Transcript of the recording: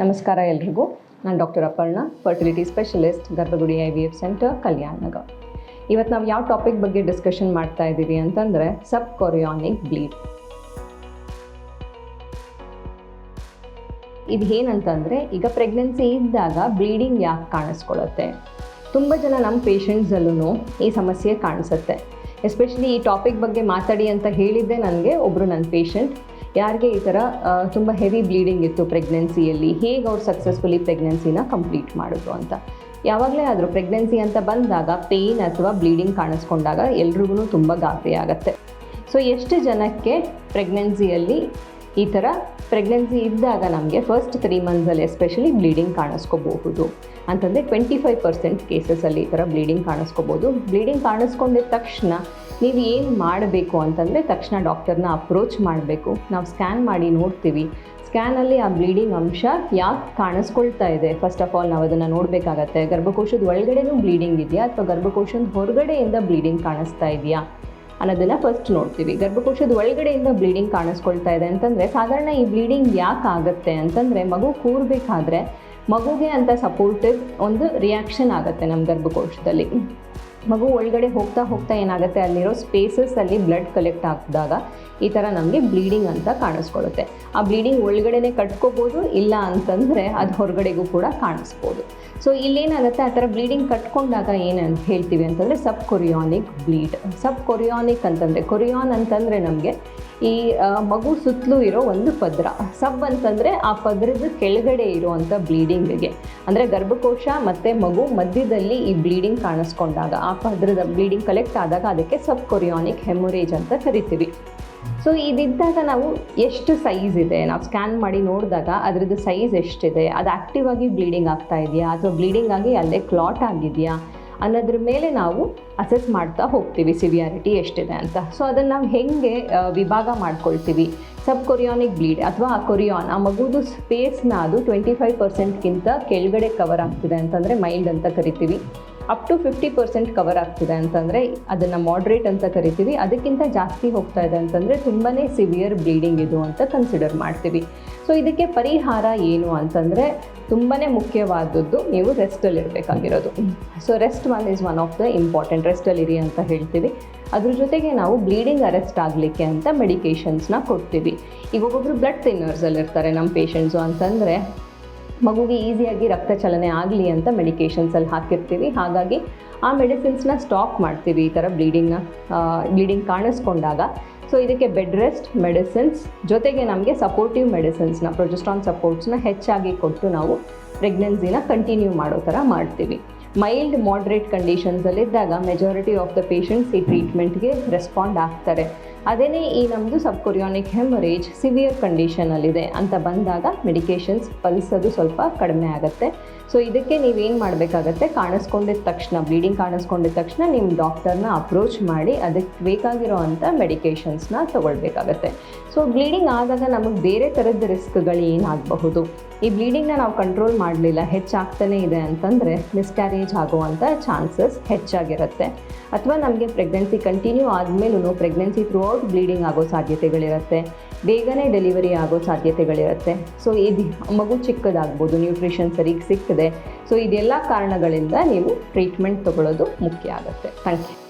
ನಮಸ್ಕಾರ ಎಲ್ರಿಗೂ. ನಾನು doctor Aparna fertility specialist Garbhagudi I V F centre Kalyan Nagar ಇವತ್ತು ನಾವು ಯಾವ ಟಾಪಿಕ್ ಬಗ್ಗೆ ಡಿಸ್ಕಷನ್ ಮಾಡ್ತಾ ಇದ್ದೀವಿ ಅಂತಂದರೆ ಸಬ್ ಕೊರಿಯಾನಿಕ್ ಬ್ಲೀಡ್ ಇದು ಏನಂತಂದರೆ, ಈಗ ಪ್ರೆಗ್ನೆನ್ಸಿ ಇದ್ದಾಗ ಬ್ಲೀಡಿಂಗ್ ಯಾಕೆ ಕಾಣಿಸ್ಕೊಳ್ಳುತ್ತೆ ತುಂಬ ಜನ ನಮ್ಮ ಪೇಷಂಟ್ಸಲ್ಲೂ ಈ ಸಮಸ್ಯೆ ಕಾಣಿಸುತ್ತೆ. ಎಸ್ಪೆಷಲಿ ಈ ಟಾಪಿಕ್ ಬಗ್ಗೆ ಮಾತಾಡಿ ಅಂತ ಹೇಳಿದ್ದೆ ನನಗೆ ಒಬ್ಬರು ನನ್ನ ಪೇಷಂಟ್ ಯಾರಿಗೆ ಈ ಥರ ತುಂಬ ಹೆವಿ ಬ್ಲೀಡಿಂಗ್ ಇತ್ತು ಪ್ರೆಗ್ನೆನ್ಸಿಯಲ್ಲಿ ಹೇಗೆ ಅವ್ರು ಸಕ್ಸಸ್ಫುಲಿ ಪ್ರೆಗ್ನೆನ್ಸಿನ ಕಂಪ್ಲೀಟ್ ಮಾಡಿದ್ರು ಅಂತ. ಯಾವಾಗಲೇ ಆದರೂ ಪ್ರೆಗ್ನೆನ್ಸಿ ಅಂತ ಬಂದಾಗ ಪೇಯ್ನ್ ಅಥವಾ ಬ್ಲೀಡಿಂಗ್ ಕಾಣಿಸ್ಕೊಂಡಾಗ ಎಲ್ರಿಗೂ ತುಂಬ ಗಾಬರಿ ಆಗುತ್ತೆ. ಸೊ ಎಷ್ಟು ಜನಕ್ಕೆ ಪ್ರೆಗ್ನೆನ್ಸಿಯಲ್ಲಿ ಈ ಥರ ಪ್ರೆಗ್ನೆನ್ಸಿ ಇದ್ದಾಗ ನಮಗೆ ಫಸ್ಟ್ ತ್ರೀ ಮಂತ್ಸಲ್ಲಿ ಎಸ್ಪೆಷಲಿ ಬ್ಲೀಡಿಂಗ್ ಕಾಣಿಸ್ಕೋಬಹುದು. ಅಂತಂದರೆ ಟ್ವೆಂಟಿ ಫೈವ್ ಪರ್ಸೆಂಟ್ ಕೇಸಸಲ್ಲಿ ಈ ಥರ ಬ್ಲೀಡಿಂಗ್ ಕಾಣಿಸ್ಕೋಬೋದು ಬ್ಲೀಡಿಂಗ್ ಕಾಣಿಸ್ಕೊಂಡಿದ ತಕ್ಷಣ ನೀವು ಏನು ಮಾಡಬೇಕು ಅಂತಂದರೆ ತಕ್ಷಣ ಡಾಕ್ಟರ್ನ ಅಪ್ರೋಚ್ ಮಾಡಬೇಕು. ನಾವು ಸ್ಕ್ಯಾನ್ ಮಾಡಿ ನೋಡ್ತೀವಿ. ಸ್ಕ್ಯಾನಲ್ಲಿ ಆ ಬ್ಲೀಡಿಂಗ್ ಅಂಶ ಯಾಕೆ ಕಾಣಿಸ್ಕೊಳ್ತಾ ಇದೆ? ಫಸ್ಟ್ ಆಫ್ ಆಲ್ ನಾವು ಅದನ್ನು ನೋಡಬೇಕಾಗತ್ತೆ. ಗರ್ಭಕೋಶದ ಒಳಗಡೆನೂ ಬ್ಲೀಡಿಂಗ್ ಇದೆಯಾ? ಅಥವಾ ಗರ್ಭಕೋಶದ ಹೊರಗಡೆಯಿಂದ ಬ್ಲೀಡಿಂಗ್ ಕಾಣಿಸ್ತಾ ಇದೆಯಾ? ಅನ್ನೋದನ್ನು ಫಸ್ಟ್ ನೋಡ್ತೀವಿ. ಗರ್ಭಕೋಶದ ಒಳಗಡೆಯಿಂದ ಬ್ಲೀಡಿಂಗ್ ಕಾಣಿಸ್ಕೊಳ್ತಾ ಇದೆ ಅಂತಂದರೆ, ಸಾಧಾರಣ ಈ ಬ್ಲೀಡಿಂಗ್ ಯಾಕೆ ಆಗುತ್ತೆ ಅಂತಂದರೆ, ಮಗು ಕೂರ್ಬೇಕಾದ್ರೆ ಮಗುಗೆ ಅಂತ ಸಪೋರ್ಟಿವ್ ಒಂದು ರಿಯಾಕ್ಷನ್ ಆಗುತ್ತೆ ನಮ್ಮ ಗರ್ಭಕೋಶದಲ್ಲಿ. ಮಗು ಒಳಗಡೆ ಹೋಗ್ತಾ ಹೋಗ್ತಾ ಏನಾಗುತ್ತೆ? ಅಲ್ಲಿರೋ ಸ್ಪೇಸಸ್ಸಲ್ಲಿ ಬ್ಲಡ್ ಕಲೆಕ್ಟ್ ಆಗಿದಾಗ ಈ ಥರ ನಮಗೆ ಬ್ಲೀಡಿಂಗ್ ಅಂತ ಕಾಣಿಸ್ಕೊಳ್ಳುತ್ತೆ. ಆ ಬ್ಲೀಡಿಂಗ್ ಒಳಗಡೆನೆ ಕಟ್ಕೋಬೋದು, ಇಲ್ಲ ಅಂತಂದರೆ ಅದು ಹೊರಗಡೆಗೂ ಕೂಡ ಕಾಣಿಸ್ಬೋದು. ಸೊ ಇಲ್ಲೇನಾಗುತ್ತೆ? ಆ ಥರ ಬ್ಲೀಡಿಂಗ್ ಕಟ್ಕೊಂಡಾಗ ಏನು ಅಂತ ಹೇಳ್ತೀವಿ ಅಂತಂದರೆ sub chorionic bleed sub chorionic ಅಂತಂದರೆ ಕೊರಿಯಾನ್ ಅಂತಂದರೆ ನಮಗೆ ಈ ಮಗು ಸುತ್ತಲೂ ಇರೋ ಒಂದು ಪದ್ರ. ಸಬ್ ಅಂತಂದರೆ ಆ ಪದ್ರದ ಕೆಳಗಡೆ ಇರುವಂಥ ಬ್ಲೀಡಿಂಗಿಗೆ ಅಂದರೆ ಗರ್ಭಕೋಶ ಮತ್ತು ಮಗು ಮಧ್ಯದಲ್ಲಿ ಈ ಬ್ಲೀಡಿಂಗ್ ಕಾಣಿಸ್ಕೊಂಡಾಗ. ಆ ಪದರದ ಬ್ಲೀಡಿಂಗ್ ಕಲೆಕ್ಟ್ ಆದಾಗ ಅದಕ್ಕೆ ಸಬ್ ಕೊರಿಯಾನಿಕ್ ಹೆಮೊರೇಜ್ ಅಂತ ಕರಿತೀವಿ. ಸೊ ಇದಿದ್ದಾಗ ನಾವು ಎಷ್ಟು ಸೈಜ್ ಇದೆ? ನಾವು ಸ್ಕ್ಯಾನ್ ಮಾಡಿ ನೋಡಿದಾಗ ಅದರದ್ದು ಸೈಜ್ ಎಷ್ಟಿದೆ? ಅದು ಆ್ಯಕ್ಟಿವ್ ಆಗಿ ಬ್ಲೀಡಿಂಗ್ ಆಗ್ತಾ ಇದೆಯಾ? ಅಥವಾ ಬ್ಲೀಡಿಂಗ್ ಆಗಿ ಅಲ್ಲೇ ಕ್ಲಾಟ್ ಆಗಿದೆಯಾ? ಅನ್ನೋದ್ರ ಮೇಲೆ ನಾವು ಅಸೆಸ್ ಮಾಡ್ತಾ ಹೋಗ್ತೀವಿ ಸಿವಿಯಾರಿಟಿ ಎಷ್ಟಿದೆ ಅಂತ. ಸೊ ಅದನ್ನು ನಾವು ಹೇಗೆ ವಿಭಾಗ ಮಾಡ್ಕೊಳ್ತೀವಿ? ಸಬ್ ಕೊರಿಯಾನಿಕ್ ಬ್ಲೀಡ್ ಅಥವಾ ಆ ಕೊರಿಯಾನ್ ಆ ಮಗುದು ಸ್ಪೇಸ್ನ ಅದು ಟ್ವೆಂಟಿ ಫೈವ್ ಪರ್ಸೆಂಟ್ಗಿಂತ ಕೆಳಗಡೆ ಕವರ್ ಆಗ್ತಿದೆ ಅಂತಂದರೆ ಮೈಲ್ಡ್ ಅಂತ ಕರಿತೀವಿ. Up to fifty percent cover ಆಗ್ತಿದೆ ಅಂತಂದರೆ ಅದನ್ನು ಮಾಡ್ರೇಟ್ ಅಂತ ಕರಿತೀವಿ. ಅದಕ್ಕಿಂತ ಜಾಸ್ತಿ ಹೋಗ್ತಾ ಇದೆ ಅಂತಂದರೆ ತುಂಬಾ ಸಿವಿಯರ್ ಬ್ಲೀಡಿಂಗ್ ಇದು ಅಂತ ಕನ್ಸಿಡರ್ ಮಾಡ್ತೀವಿ. ಸೊ ಇದಕ್ಕೆ ಪರಿಹಾರ ಏನು ಅಂತಂದರೆ ತುಂಬಾ ಮುಖ್ಯವಾದದ್ದು ನೀವು ರೆಸ್ಟಲ್ಲಿ ಇರಬೇಕಾಗಿರೋದು. So rest one is one of the important ರೆಸ್ಟಲ್ಲಿ ಇರಿ ಅಂತ ಹೇಳ್ತೀವಿ. ಅದ್ರ ಜೊತೆಗೆ ನಾವು ಬ್ಲೀಡಿಂಗ್ ಅರೆಸ್ಟ್ ಆಗಲಿಕ್ಕೆ ಅಂತ ಮೆಡಿಕೇಷನ್ಸ್ನ ಕೊಡ್ತೀವಿ. ಒಬ್ಬೊಬ್ಬರು ಬ್ಲಡ್ ಥಿನ್ನರ್ಸಲ್ಲಿ ಇರ್ತಾರೆ ನಮ್ಮ ಪೇಷಂಟ್ಸು ಅಂತಂದರೆ ಮಗುಗೆ ಈಸಿಯಾಗಿ ರಕ್ತ ಚಲನೆ ಆಗಲಿ ಅಂತ ಮೆಡಿಕೇಷನ್ಸಲ್ಲಿ ಹಾಕಿರ್ತೀವಿ. ಹಾಗಾಗಿ ಆ ಮೆಡಿಸಿನ್ಸ್ನ ಸ್ಟಾಪ್ ಮಾಡ್ತೀವಿ ಈ ಥರ ಬ್ಲೀಡಿಂಗ್ನ ಬ್ಲೀಡಿಂಗ್ ಕಾಣಿಸ್ಕೊಂಡಾಗ. ಸೊ ಇದಕ್ಕೆ ಬೆಡ್ ರೆಸ್ಟ್ ಮೆಡಿಸಿನ್ಸ್ ಜೊತೆಗೆ ನಮಗೆ ಸಪೋರ್ಟಿವ್ ಮೆಡಿಸಿನ್ಸ್ನ ಪ್ರೊಜೆಸ್ಟ್ರಾನ್ ಸಪೋರ್ಟ್ಸ್ನ ಹೆಚ್ಚಾಗಿ ಕೊಟ್ಟು ನಾವು ಪ್ರೆಗ್ನೆನ್ಸಿನ ಕಂಟಿನ್ಯೂ ಮಾಡೋ ಥರ ಮಾಡ್ತೀವಿ. ಮೈಲ್ಡ್ ಮಾಡ್ರೇಟ್ ಕಂಡೀಷನ್ಸಲ್ಲಿದ್ದಾಗ ಮೆಜಾರಿಟಿ ಆಫ್ ದ ಪೇಷಂಟ್ಸ್ ಈ ಟ್ರೀಟ್ಮೆಂಟ್ಗೆ ರೆಸ್ಪಾಂಡ್ ಆಗ್ತಾರೆ. ಅದೇನೇ ಈ ನಮ್ಮದು ಸಬ್ ಕೊರಿಯಾನಿಕ್ ಹೆಮರೇಜ್ ಸಿವಿಯರ್ ಕಂಡೀಷನಲ್ಲಿದೆ ಅಂತ ಬಂದಾಗ ಮೆಡಿಕೇಷನ್ಸ್ ಪಲ್ಸೋದು ಸ್ವಲ್ಪ ಕಡಿಮೆ ಆಗುತ್ತೆ. ಸೊ ಇದಕ್ಕೆ ನೀವೇನು ಮಾಡಬೇಕಾಗತ್ತೆ? ಕಾಣಿಸ್ಕೊಂಡಿದ್ದ ತಕ್ಷಣ ಬ್ಲೀಡಿಂಗ್ ಕಾಣಿಸ್ಕೊಂಡಿದ್ದ ತಕ್ಷಣ ನಿಮ್ಮ ಡಾಕ್ಟರ್ನ ಅಪ್ರೋಚ್ ಮಾಡಿ ಅದಕ್ಕೆ ಬೇಕಾಗಿರೋ ಅಂಥ ಮೆಡಿಕೇಷನ್ಸ್ನ ತೊಗೊಳ್ಬೇಕಾಗತ್ತೆ. ಸೊ ಬ್ಲೀಡಿಂಗ್ ಆದಾಗ ನಮಗೆ ಬೇರೆ ಥರದ ರಿಸ್ಕ್ಗಳು ಏನಾಗಬಹುದು ಈ ಬ್ಲೀಡಿಂಗ್ನ ನಾವು ಕಂಟ್ರೋಲ್ ಮಾಡಲಿಲ್ಲ, ಹೆಚ್ಚಾಗ್ತಾನೇ ಇದೆ ಅಂತಂದರೆ ಮಿಸ್ಕ್ಯಾರೇಜ್ ಆಗುವಂಥ ಚಾನ್ಸಸ್ ಹೆಚ್ಚಾಗಿರುತ್ತೆ. ಅಥವಾ ನಮಗೆ ಪ್ರೆಗ್ನೆನ್ಸಿ ಕಂಟಿನ್ಯೂ ಆದಮೇಲೂ ಪ್ರೆಗ್ನೆನ್ಸಿ ಥ್ರೂ ಔಟ್ ಬ್ಲೀಡಿಂಗ್ ಆಗೋ ಸಾಧ್ಯತೆಗಳಿರುತ್ತೆ. ಬೇಗನೆ ಡೆಲಿವರಿ ಆಗೋ ಸಾಧ್ಯತೆಗಳಿರುತ್ತೆ. ಸೊ ಇದು ಮಗು ಚಿಕ್ಕದಾಗ್ಬೋದು ನ್ಯೂಟ್ರಿಷನ್ ಸರಿಗೆ ಸಿಕ್ಕಿದೆ. ಸೊ ಇದೆಲ್ಲ ಕಾರಣಗಳಿಂದ ನೀವು ಟ್ರೀಟ್ಮೆಂಟ್ ತಗೊಳ್ಳೋದು ಮುಖ್ಯ ಆಗುತ್ತೆ. Thank you